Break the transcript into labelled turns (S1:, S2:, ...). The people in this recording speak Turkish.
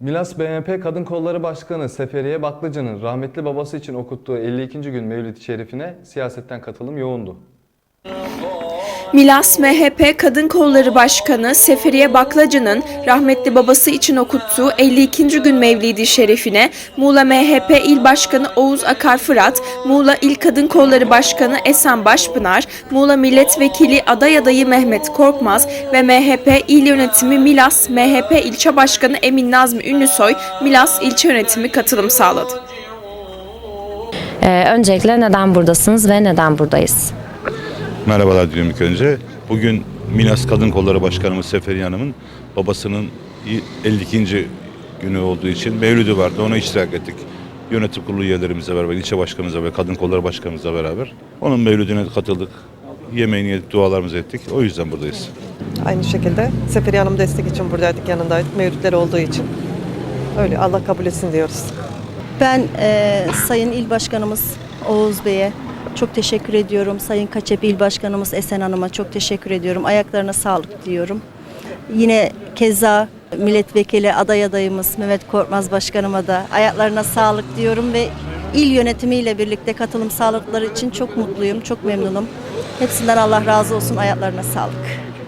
S1: Milas BMP Kadın Kolları Başkanı Seferiye Baklıcı'nın rahmetli babası için okuttuğu 52. gün Mevlid-i Şerifine siyasetten katılım yoğundu.
S2: Milas MHP Kadın Kolları Başkanı Seferiye Baklacı'nın rahmetli babası için okuttuğu 52. gün Mevlidi Şerifine Muğla MHP İl Başkanı Oğuz Akar Fırat, Muğla İl Kadın Kolları Başkanı Esen Başpınar, Muğla Milletvekili aday adayı Mehmet Korkmaz ve MHP İl Yönetimi Milas MHP İlçe Başkanı Emin Nazmi Ünlüsoy, Milas İlçe Yönetimi katılım sağladı.
S3: Ee, öncelikle neden buradasınız ve neden buradayız?
S4: Merhabalar diyorum ilk önce. Bugün Milas Kadın Kolları Başkanımız Seferiye Hanım'ın babasının 52. günü olduğu için mevlüdü vardı. Ona iştirak ettik. Yönetim kurulu üyelerimizle beraber, ilçe başkanımızla ve kadın kolları başkanımızla beraber onun mevlüdüne katıldık. Yemeğini yedik, dualarımızı ettik. O yüzden buradayız.
S5: Aynı şekilde Seferiye Hanım destek için buradaydık, yanındaydık. Mevlütleri olduğu için. Öyle Allah kabul etsin diyoruz.
S6: Ben e, Sayın İl Başkanımız Oğuz Bey'e çok teşekkür ediyorum. Sayın Kaçep İl Başkanımız Esen Hanım'a çok teşekkür ediyorum. Ayaklarına sağlık diyorum. Yine keza milletvekili aday adayımız Mehmet Korkmaz Başkanıma da ayaklarına sağlık diyorum ve il yönetimiyle birlikte katılım sağladıkları için çok mutluyum, çok memnunum. Hepsinden Allah razı olsun, ayaklarına sağlık.